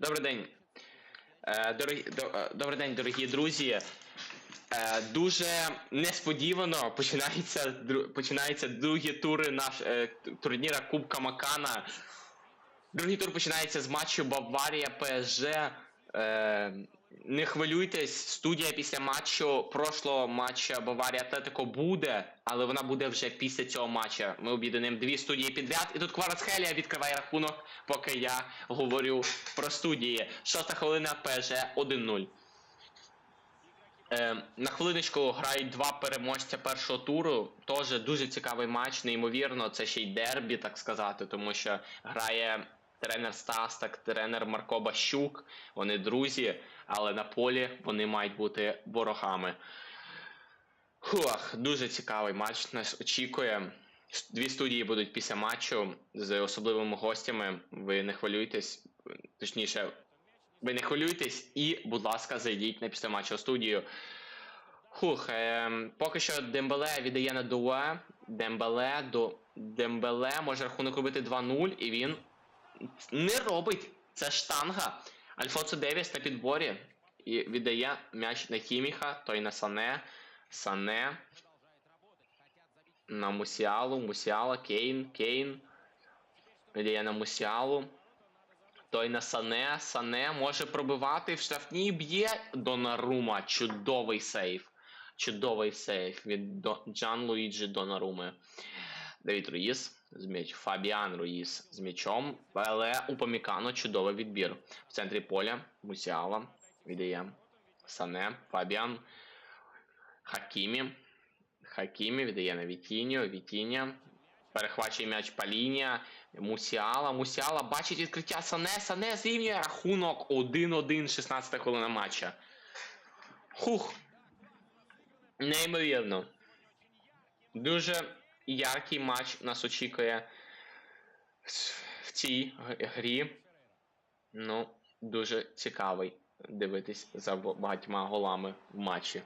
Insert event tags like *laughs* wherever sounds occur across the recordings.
Добрий день. Е, Дорогі, е, добрий день, дорогі друзі. Е, Дуже несподівано починається, починаються другі тури наш, турніра Кубка Макана. Другий тур починається з матчу Баварія ПСЖ. Не хвилюйтесь, студія після матчу прошлого матча Баварія Атлетико буде, але вона буде вже після цього матча. Ми об'єднуємо дві студії підряд. І тут Кварацхелія відкриває рахунок, поки я говорю про студії. Шоста хвилина ПСЖ 1-0. Е, на хвилиночку грають два переможця першого туру. Теж дуже цікавий матч, неймовірно. Це ще й дербі, так сказати, тому що грає тренер Стас, так тренер Марко Бащук. Вони друзі, але на полі вони мають бути ворогами. Хух, дуже цікавий матч нас очікує. Дві студії будуть після матчу з особливими гостями. Ви не хвилюйтесь, точніше, ви не хвилюйтесь і, будь ласка, зайдіть на післяматчеву студію. Хух, е, поки що Дембеле віддає на дуе. Дембеле до Дембеле може рахунок робити 2-0, і він не робить. Це штанга. Альфонсо Девіс на підборі. І віддає м'яч на Хіміха, той на Сане. Сане. На Мусіалу. Мусіала, Кейн, Кейн. Віддає на Мусіалу. Той на Сане. Сане може пробивати в штрафній б'є Донарума. Чудовий сейф. Чудовий сейф від Джан Луїджі Донаруми. Давід Руїс з м'яч. Фабіан Руїс з м'ячом. Але у Памікано чудовий відбір. В центрі поля Мусіала. Віддає Сане. Фабіан. Хакімі. Хакімі віддає на Вітіньо. Вітіння. Перехвачує м'яч Палінія. Мусіала. Мусіала бачить відкриття Сане. Сане зрівнює рахунок 1-1, 16 хвилина матча. Хух. Неймовірно. Дуже яркий матч нас очікує в цій грі. Ну, дуже цікавий дивитись за багатьма голами в матчі.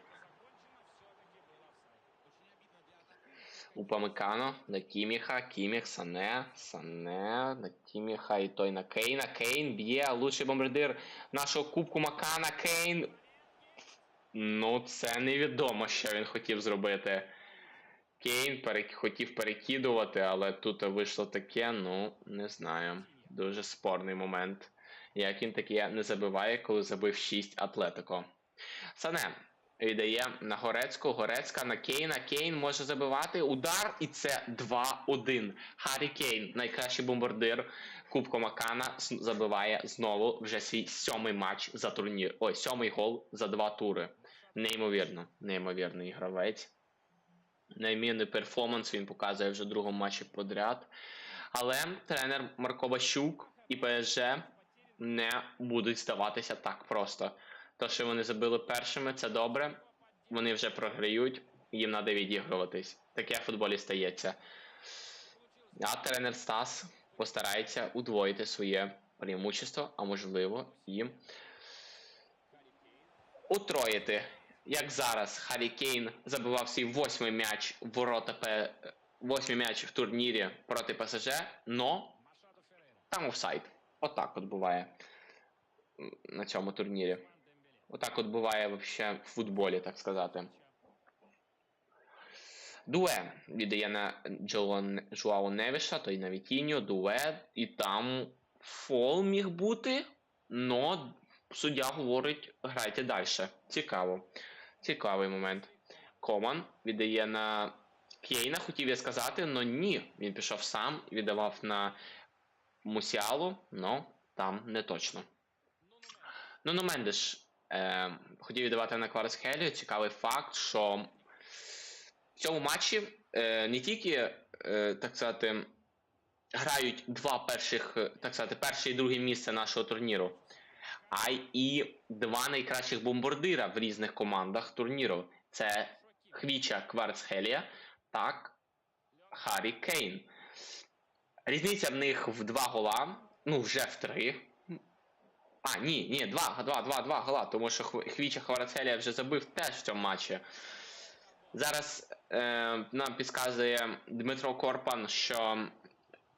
Упамикано на Кіміха, Кіміх, Сане, Сане, на Кіміха і той на Кейна. Кейн б'є, лучший бомбардир нашого кубку Макана. Кейн. Ну, це невідомо, що він хотів зробити. Кейн хотів перекидувати, але тут вийшло таке, ну, не знаю. Дуже спорний момент. Як він таке не забиває, коли забив 6 Атлетико. Сане віддає на Горецьку. Горецька на Кейна. Кейн може забивати удар, і це 2-1. Харі Кейн, найкращий бомбардир Кубку Макана, забиває знову вже свій сьомий матч за турнір. Ой, сьомий гол за два тури. Неймовірно, неймовірний гравець. Неймовірний перформанс він показує вже в другому матчі подряд. Але тренер Марко Бащук і ПСЖ не будуть здаватися так просто. То, що вони забили першими, це добре. Вони вже програють, їм треба відігруватись. Таке в футболі стається. А тренер Стас постарається удвоїти своє преимущество, а можливо, і утроїти. Як зараз Харі Кейн забивав свій восьмий м'яч в ворота П... восьмий м'яч в турнірі проти ПСЖ, но там офсайд. Отак от буває на цьому турнірі. Отак от буває вообще в футболі, так сказати. Дуе віддає на Жуао Невіша, той на Вітіньо, дуе, і там фол міг бути, но суддя говорить, грайте далі. Цікаво. Цікавий момент. Коман віддає на Кейна, хотів я сказати, але ні. Він пішов сам і віддавав на Мусіалу, но там не точно. Ну, Мендеш е, хотів віддавати на Кварцхелію. Цікавий факт, що в цьому матчі е, не тільки, е, так сказати, грають два перших, е, так сказати, перше і друге місце нашого турніру, а й і два найкращих бомбардира в різних командах турніру. Це Хвіча Кварцхелія та Харі Кейн. Різниця в них в два гола, ну вже в три. А, ні, ні, два, два, два, два гола, тому що Хвіча Кварцхелія вже забив теж в цьому матчі. Зараз е, нам підказує Дмитро Корпан, що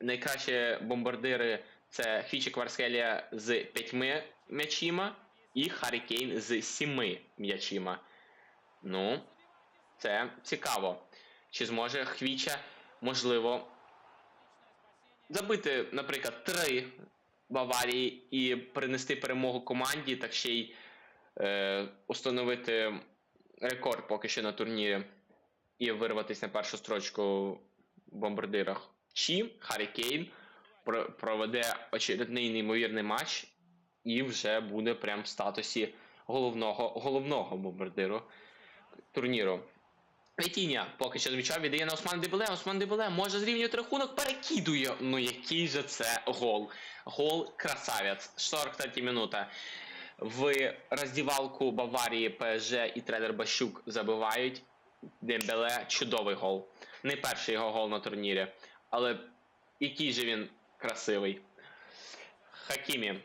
найкращі бомбардири Це Хвічі Кварсхелія з п'ятьми м'ячима і Харі Кейн з сіми м'ячима. Ну, це цікаво. Чи зможе Хвіча, можливо, забити, наприклад, три Баварії і принести перемогу команді, так ще й е, установити рекорд поки що на турнірі і вирватися на першу строчку в бомбардирах. Чи Харі Кейн проведе очередний неймовірний матч і вже буде прям в статусі головного, головного бомбардиру турніру. Вітіння поки що змічав, віддає на Осман Дебеле. Осман Дебеле може зрівнювати рахунок, перекидує. Ну який же це гол? Гол красавець. 43 минута. В роздівалку Баварії ПСЖ і тренер Бащук забивають. Дембеле чудовий гол. Не перший його гол на турнірі, але який же він красивий. Хакімі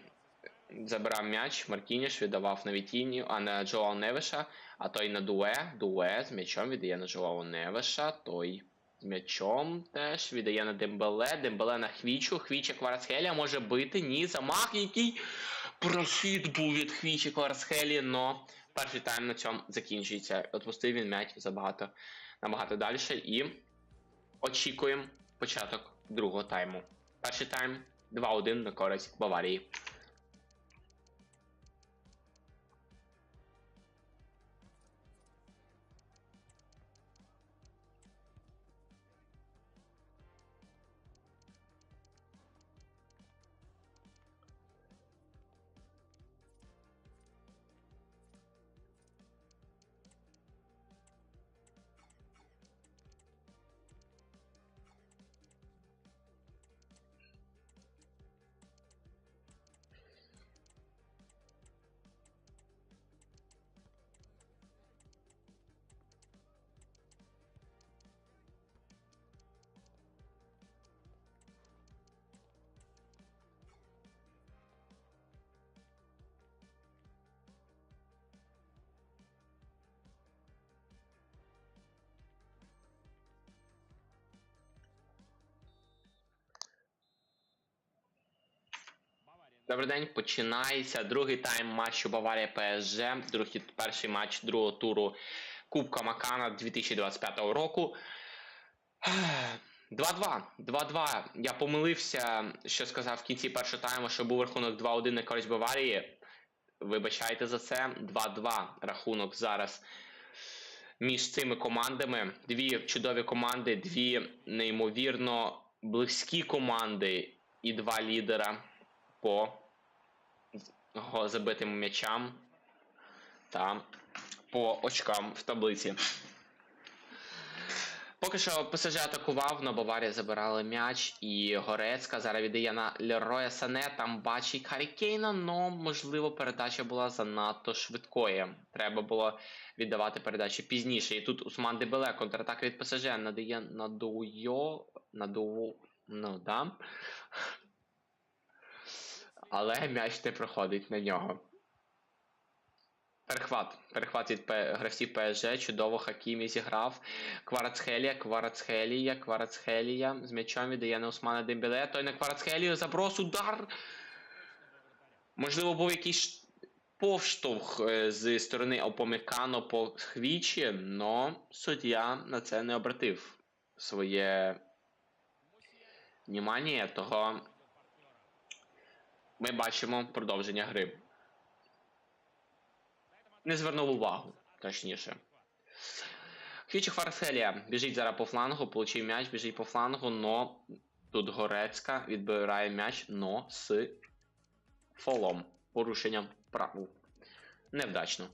забирав м'яч, Маркініш віддавав на Вітінію, а на Джоао Невиша, а той на Дуе. Дуе з м'ячом віддає на Джоао Невиша, той з м'ячом теж віддає на Дембеле, Дембеле на Хвічу, Хвіча Кварцхелія може бити, ні, замах який прохід був від Хвічі Кварцхелі, но перший тайм на цьому закінчується. Отпустив він м'яч забагато набагато далі і очікуємо початок другого тайму. Перший тайм 2-1 на користь Баварії. Добрий день, починається другий тайм матчу Баварія ПСЖ. Другий, перший матч другого туру Кубка Макана 2025 року. *sighs* 2-2. 2-2. Я помилився, що сказав в кінці першого тайму, що був рахунок 2-1 на користь Баварії. Вибачайте за це. 2-2 рахунок зараз між цими командами. Дві чудові команди, дві неймовірно близькі команди і два лідера по забитим м'ячам та по очкам в таблиці. Поки що ПСЖ атакував, но Баварія забирала м'яч, і Горецька зараз віддає на Лероя Сане, там бачить Харі Кейна, но можливо передача була занадто швидкою. Треба було віддавати передачі пізніше. І тут Усман Дебеле, контратака від ПСЖ надає на Дуйо, на Ду... ну да. Але м'яч не проходить на нього. Перехват. Перехват від гравців ПСЖ. Чудово Хакімі зіграв. Кварацхелія, Кварацхелія, Кварацхелія. З м'ячом віддає на Усмана Дембеле. Той на Кварацхелію. Заброс, удар. Можливо, був якийсь повштовх е, з сторони Опомекано по хвічі, но суддя на це не обратив своє внимання, того ми бачимо продовження гри. Не звернув увагу, точніше. Хвічі Фарселія біжить зараз по флангу, получив м'яч, біжить по флангу, но тут Горецька відбирає м'яч, но з фолом, порушенням правил. Невдачно.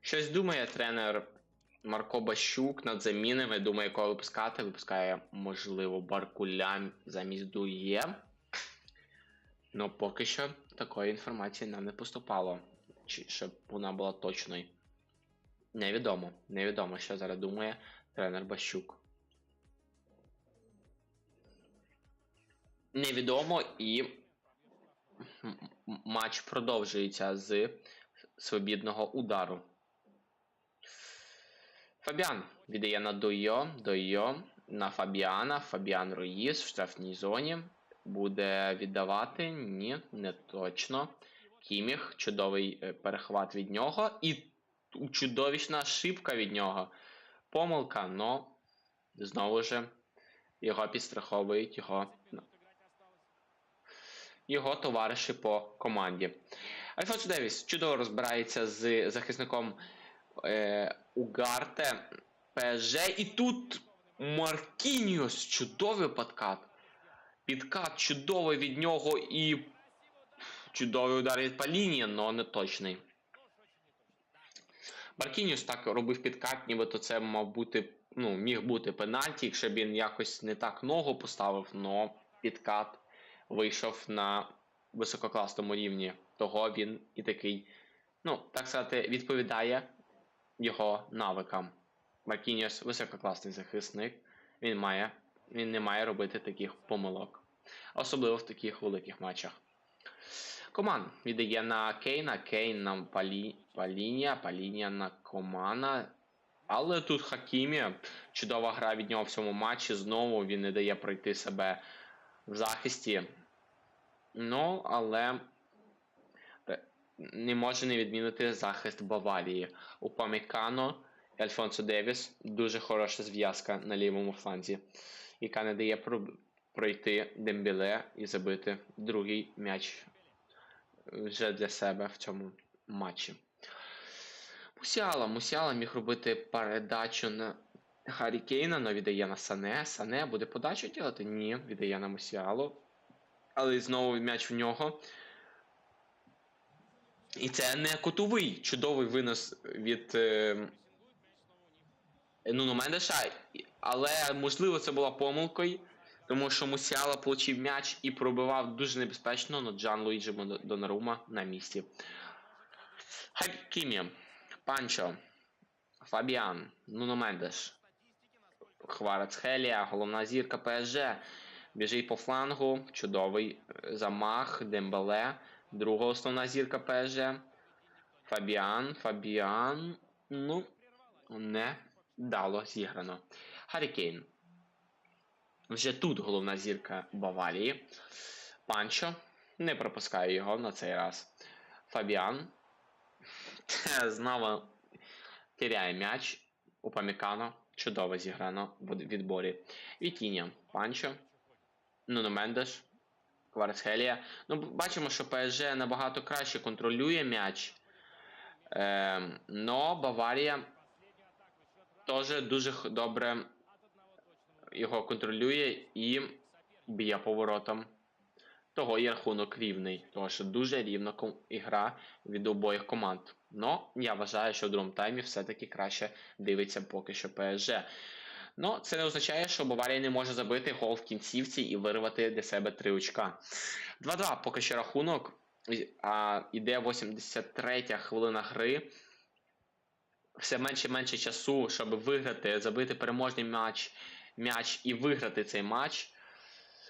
Щось думає тренер Марко Бащук над замінами. Думає, кого випускати. Випускає, можливо, Баркуля замість Дує. Ну, поки що такої інформації нам не поступало. Чи щоб вона була точною. Невідомо. Невідомо, що зараз думає тренер Бащук. Невідомо і матч продовжується з свобідного удару. Фабіан віддає на Дойо, Дойо на Фабіана, Фабіан Руїс в штрафній зоні. Буде віддавати? Ні, не точно. Кіміх, чудовий е, перехват від нього. І чудовищна ошибка від нього. Помилка, но знову ж його підстраховують його, його товариші по команді. Альфонсо Девіс чудово розбирається з захисником е, Угарте ПСЖ. І тут Маркініос чудовий подкат. Підкат чудовий від нього і чудовий удар від Паліні, але не точний. Маркініус так робив підкат, нібито це мав бути, ну, міг бути пенальті, якщо б він якось не так ногу поставив, но підкат вийшов на висококласному рівні. Того він і такий, ну, так сказати, відповідає його навикам. Маркініус висококласний захисник. Він має, він не має робити таких помилок. Особливо в таких великих матчах. Коман віддає на Кейна, Кейн на Палі... Палінія, Палінія на Комана. Але тут Хакімі. Чудова гра від нього в цьому матчі. Знову він не дає пройти себе в захисті. Ну, але не може не відмінити захист Баварії. У Памікано і Альфонсо Девіс дуже хороша зв'язка на лівому фланзі, яка не дає про- пройти Дембіле і забити другий м'яч вже для себе в цьому матчі. Мусіала. Мусіала міг робити передачу на Харі Кейна, але віддає на Сане. Сане буде подачу робити? Ні, віддає на Мусіалу. Але знову м'яч в нього. І це не котовий чудовий винос від е, Нуно Мендеша. Але можливо це була помилкою, тому що Мусіала отримав м'яч і пробивав дуже небезпечно, але Джан Луїджі Донарума на місці. Хакімі, Панчо, Фабіан, Нуно Мендеш, Хварацхелія, головна зірка ПСЖ. Біжить по флангу, чудовий е, замах, Дембеле, друга основна зірка ПСЖ. Фабіан, Фабіан. Ну, не дало зіграно. Харі Вже тут головна зірка Баварії. Панчо. Не пропускаю його на цей раз. Фабіан. *laughs* Знову теряє м'яч. У Памікано. Чудово зіграно в відборі. Вітіння. Панчо. Нуно Мендеш. Кварцхелія. Ну, бачимо, що ПСЖ набагато краще контролює м'яч. Е, но Баварія теж дуже добре його контролює і б'є поворотом. Того і рахунок рівний, тому що дуже рівна ігра від обох команд. Но я вважаю, що в другому таймі все-таки краще дивиться поки що ПСЖ. Ну, це не означає, що Баварія не може забити гол в кінцівці і вирвати для себе три очка. 2-2 поки що рахунок. А іде 83 хвилина гри. Все менше і менше часу, щоб виграти, забити переможний м'яч, м'яч і виграти цей матч.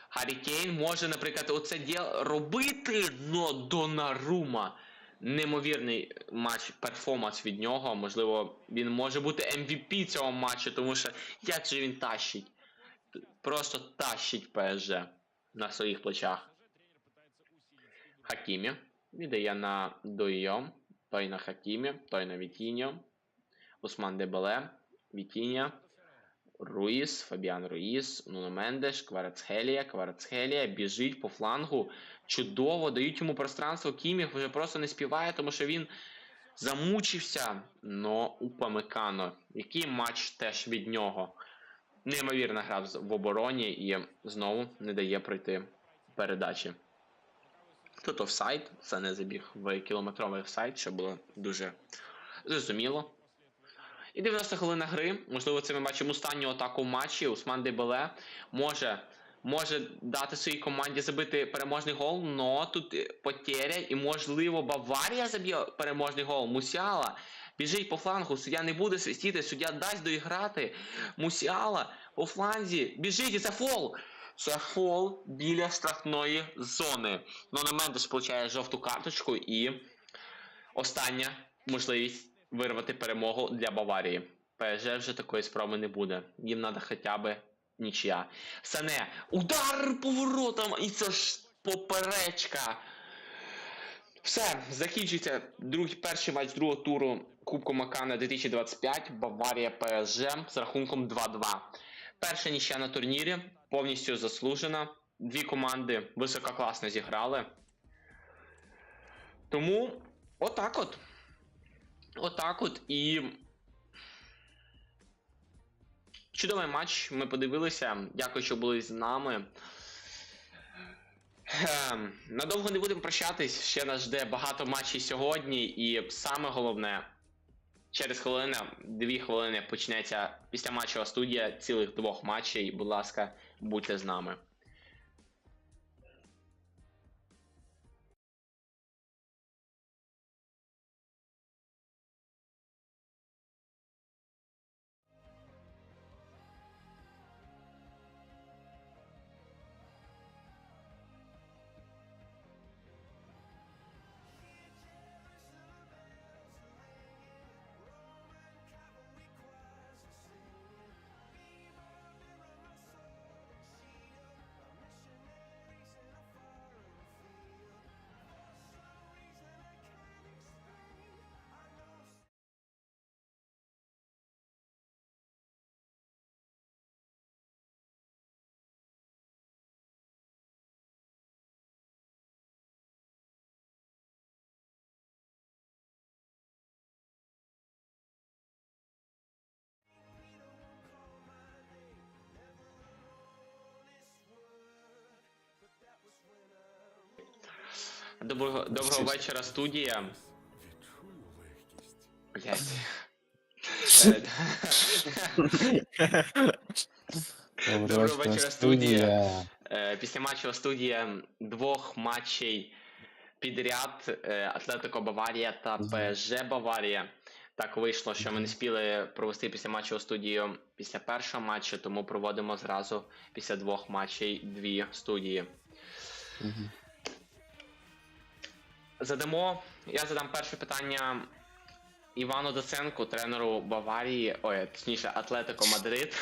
Харі Кейн може, наприклад, оце діло робити, но Донарума. Неймовірний матч, перформанс від нього. Можливо, він може бути MVP цього матчу, тому що як же він тащить? Просто тащить ПСЖ на своїх плечах. Хакімі. Віддає на Дойо. Той на Хакімі, той на Вітіньо. Усман Дебеле, Вітіння. Руїс, Фабіан Руїс, Нуно Мендеш, Кварацхелія, Кварацхелія біжить по флангу. Чудово, дають йому пространство. Кіміх вже просто не співає, тому що він замучився. Но Упамекано. Який матч теж від нього. Неймовірна гра в обороні і знову не дає пройти передачі. Тут офсайд, це не забіг в кілометровий офсайд, що було дуже зрозуміло. І 90 хвилина гри. Можливо, це ми бачимо останню атаку в матчі. Усман Дебеле може може дати своїй команді забити переможний гол, но тут е, потеря і можливо Баварія заб'є переможний гол. Мусіала біжить по флангу, суддя не буде свистіти, суддя дасть доіграти. Мусіала по фланзі біжить і це фол. Це фол біля штрафної зони. Ну, на Мендеш получає жовту карточку і остання можливість вирвати перемогу для Баварії. ПСЖ вже такої спроби не буде. Їм треба хоча б нічия. Сане, удар поворотом, і це ж поперечка. Все, закінчується другий перший матч другого туру Кубку Макана 2025. Баварія ПСЖ з рахунком 2-2. Перша нічия на турнірі повністю заслужена. Дві команди висококласно зіграли. Тому отак от. Отак от і. Чудовий матч. Ми подивилися. Дякую, що були з нами. Ем, Надовго не будемо прощатись. Ще нас жде багато матчів сьогодні, і саме головне, через хвилину, дві хвилини почнеться після матчова студія цілих двох матчей. Будь ласка, будьте з нами. Доброго, доброго вечора, студія. Блять. Доброго вечора, студія. Е, Після матчу студія двох матчей підряд е, Атлетико Баварія та. ПСЖ Баварія. Так вийшло, що ми не спіли провести після матчу студію після першого матчу, тому проводимо зразу після двох матчей дві студії. Мгм. Задамо. Я задам перше питання Івану Доценку, тренеру Баварії, ой, точніше, Атлетико Мадрид.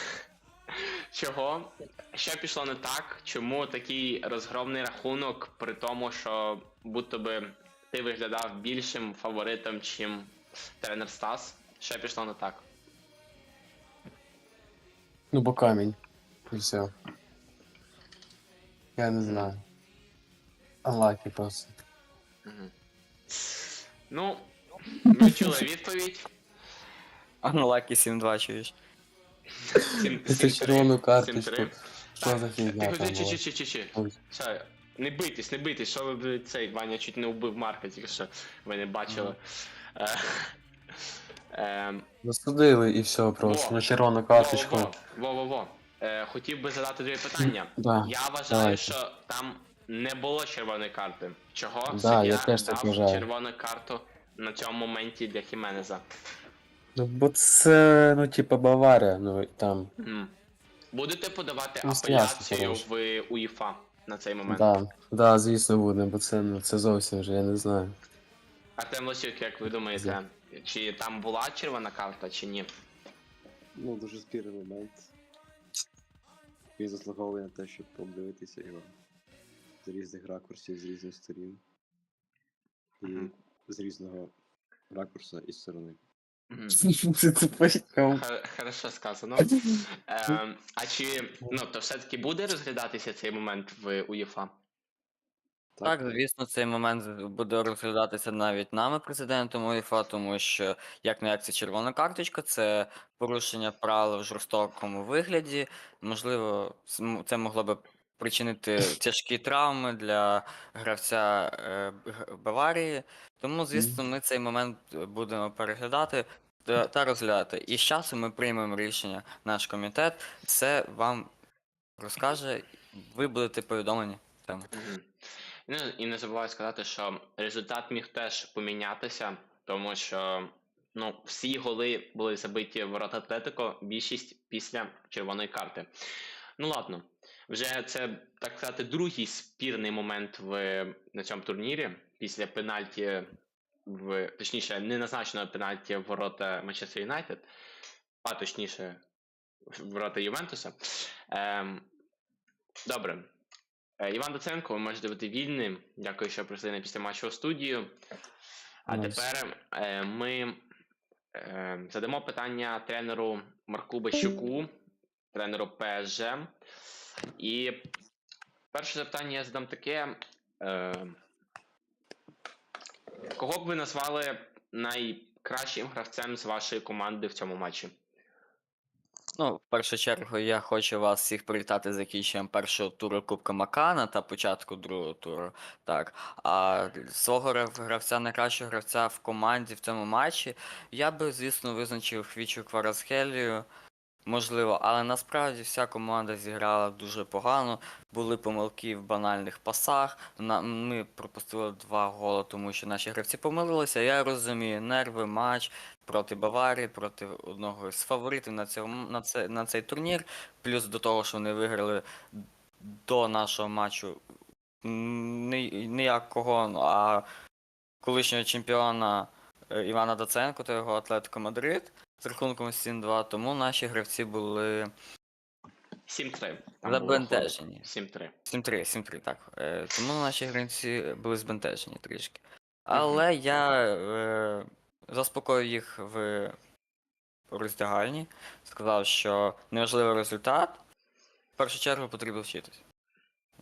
Чого? Що пішло не так? Чому такий розгромний рахунок, при тому, що будто би ти виглядав більшим фаворитом, чим тренер Стас? Що пішло не так? Ну, бо камінь. І все. Я не знаю. Анлаки просто. Мгм. Ну, ми чули відповідь. Unlucky 7-2 чуєш. Сім- Це сім-три, червону карточку. сім-три. Що за фігня там чи, була? чи, чи, чи, чи. Ой. Все, не бийтесь, не бийтесь, що ви блін, цей Ваня чуть не вбив Марка, тільки що ви не бачили. Е, ем, Засудили і все просто. Во. На червону карточку. Во, во, во, во. Е, хотів би задати тобі питання. Да. Я вважаю, давайте. що там не було червоної карти. Чого Да, суддя я теж так дав вважаю. червону карту на цьому моменті для Хіменеза? Ну, бо це, ну, типа Баварія, ну там. Будете подавати Ну, апеляцію ясно, в УЄФА на цей момент? Да, да, звісно, буде, бо це, ну, це зовсім вже, я не знаю. Артем Лосюк, як ви думаєте, чи там була червона карта, чи ні? Ну, дуже спірний момент. Він заслуговує на те, щоб обдивитися його з різних ракурсів, з різних сторін. І Мгм. з різного ракурсу і сторони. *laughs* Хорошо сказано. *laughs* Ем, а чи ну то все-таки буде розглядатися цей момент в УЄФА? Так, звісно, цей момент буде розглядатися навіть нами, президентом УЄФА, тому що як не як це червона карточка, це порушення правил в жорстокому вигляді. Можливо, це могло би причинити тяжкі травми для гравця е, Баварії. Тому, звісно, ми цей момент е, будемо переглядати та, та розглядати. І з часом ми приймемо рішення, наш комітет, все вам розкаже ви будете повідомлені. Ну, і не забуваю сказати, що результат міг теж помінятися, тому що ну, всі голи були забиті в ворота Атлетико, більшість після червоної карти. Ну ладно, вже це, так сказати, другий спірний момент в, на цьому турнірі після пенальті, в, точніше, неназначеного пенальті в ворота Манчестер Юнайтед, а точніше, в ворота Ювентуса. Ем, добре. Е, Іван Доценко, ви можете бути вільним. Дякую, що прийшли на після матчу студію. А Найс. тепер е, ми е, задамо питання тренеру Марку Бащуку, тренеру ПСЖ. І перше запитання я задам таке. Е, кого б ви назвали найкращим гравцем з вашої команди в цьому матчі? Ну, в першу чергу, я хочу вас всіх привітати з закінченням першого туру Кубка Макана та початку другого туру. Так. А свого гравця, найкращого гравця в команді в цьому матчі, я би, звісно, визначив Хвічу Кварасхелію. Можливо, але насправді вся команда зіграла дуже погано. Були помилки в банальних пасах. Ми пропустили два голи, тому що наші гравці помилилися. Я розумію, нерви, матч проти Баварії, проти одного з фаворитів на, цьому, на, це, на цей турнір. Плюс до того, що вони виграли до нашого матчу ніякого, а колишнього чемпіона е, Івана Доценко та його Атлетико Мадрид з рахунком 7-2, тому наші гравці були 7-3. Там було забентежені. 7-3. 7-3, 7-3, так. Е, тому наші гравці були збентежені трішки. Але я е, заспокоїв їх в роздягальні, сказав, що неважливий результат, в першу чергу потрібно вчитись.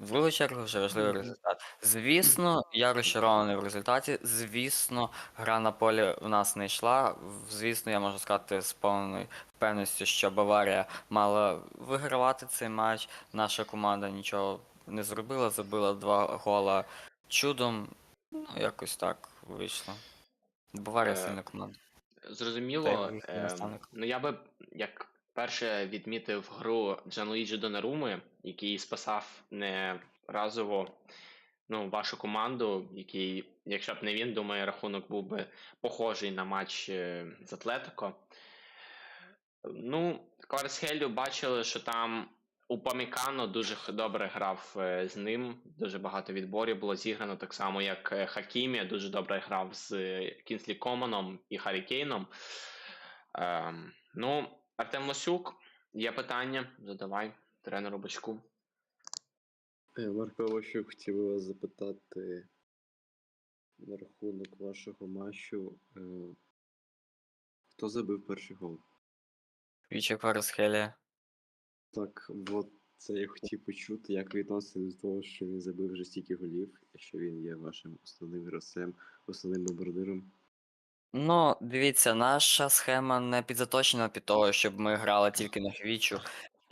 В другу чергу вже важливий результат. Звісно, я розчарований в результаті. Звісно, гра на полі в нас не йшла. Звісно, я можу сказати з повною впевненістю, що Баварія мала вигравати цей матч. Наша команда нічого не зробила, забила два гола чудом. Ну, якось так вийшло. Баварія Е, сильна команда. Зрозуміло. Е, ну я би як перше відмітив гру Джанлуїджі Донаруми, який спасав не разово ну, вашу команду, який, якщо б не він, думаю, рахунок був би похожий на матч е, з Атлетико. Ну, Кварсхелю бачили, що там Упамікано дуже добре грав е, з ним. Дуже багато відборів було зіграно, так само як е, Хакімі дуже добре грав з Кінслі Команом і Харі Кейном. Ем, ну, Артем Лосюк, є питання? Задавай тренеру Бачку. Е, Марко, що хотів би вас запитати на рахунок вашого матчу. е, Хто забив перший гол? Віче Кварасхелія. Так, от це я хотів почути, як ви відноситесь до того, що він забив вже стільки голів, і що він є вашим основним гравцем, основним бомбардиром. Ну, дивіться, наша схема не підзаточена під того, щоб ми грали тільки на хвічу.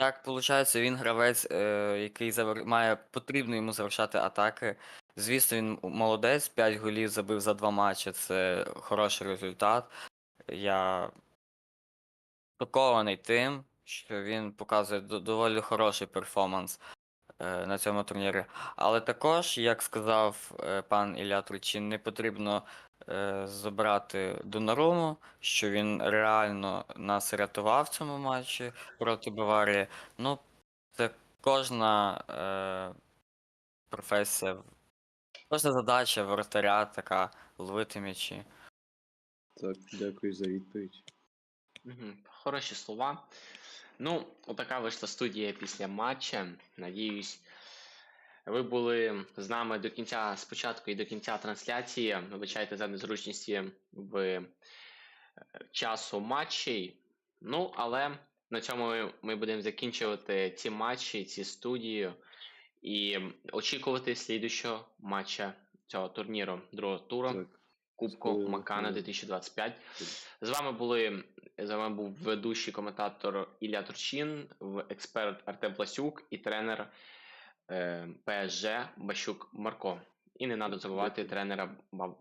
Так, виходить, він гравець, е, який завер... має потрібно йому завершати атаки. Звісно, він молодець, 5 голів забив за 2 матчі, це хороший результат. Я шокований тим, що він показує доволі хороший перформанс на цьому турнірі. Але також, як сказав е, пан Ілля Турчин, не потрібно е, забрати Донаруму, що він реально нас рятував в цьому матчі проти Баварії. Ну, це кожна е, професія, кожна задача воротаря така ловити м'ячі. Так, дякую за відповідь. Хороші слова. Ну, отака вийшла студія після матча. Надіюсь, ви були з нами до кінця спочатку і до кінця трансляції. Вибачайте за незручності в е, часу матчей. Ну, але на цьому ми будемо закінчувати ці матчі, ці студії і очікувати слідущого матча цього турніру, другого туру. Так, Кубку Макана 2025. З вами були з вами був ведучий коментатор Ілля Турчин, експерт Артем Пласюк і тренер е, ПСЖ Бащук Марко. І не треба забувати тренера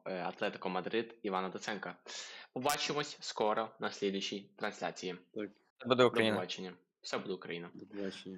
е, Атлетико Мадрид Івана Доценка. Побачимось скоро на слідчій трансляції. так, буде До побачення. Все буде Україна. до побачення.